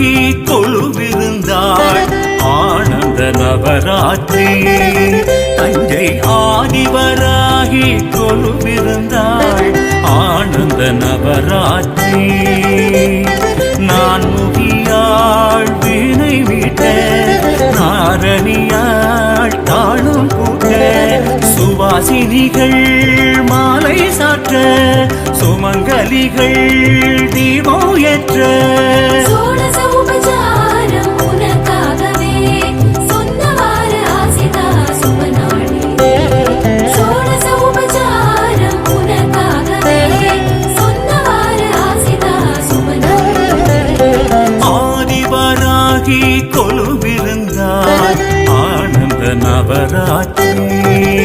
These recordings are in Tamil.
விளக்கி கொழுவிருந்தாள். ஆனந்த நவராத்திரி தஞ்சை ஆதிவராகி கொழுவிருந்தாள். ஆனந்த நவராத்திரி நான் முகியாள் வீணை விட்ட நாரணியாள் தாழும் கூட்ட சுவாசினிகள் மாலை சாற்ற சுமங்கலிகள் தீபம் ஏற்ற. நவராத்திரி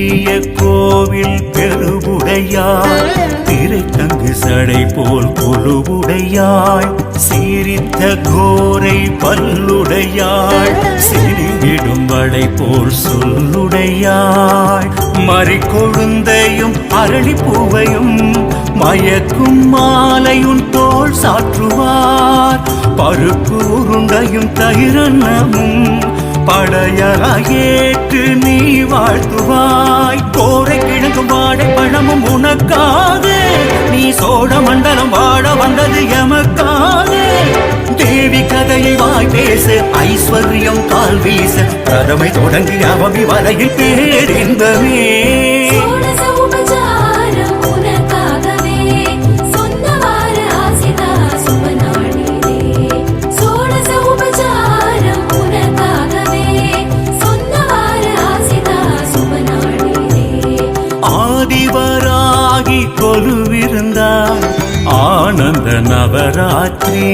பெரிய கோவில் பெருவுடையாய். திரைத்தங்கு சடை போல் கொலுவுடையாய் சீரித்த கோரை பல்லுடையாள் சிறிவிடும் வடை போல் சொல்லுடையாள் மறி கொழுந்தையும் அரளி பூவையும் மயக்கும் மாலையும் தோல் சாற்றுவார். பருப்பு உருண்டையும் தயிரன்னமும் படையலாயேற்று நீ வாழ்த்துவார். வாழைப்பழமும் உனக்காது. நீ சோழ மண்டலம் வாழ வந்தது எமக்காது. தேவி கதையை வாய் பேச ஐஸ்வர்யம் கால் வீச. பிரதமை தொடங்கி அவமி வரையில் பேரின்பமே ஆதிவராகி கொலுவிருந்தார் ஆனந்த நவராத்திரி.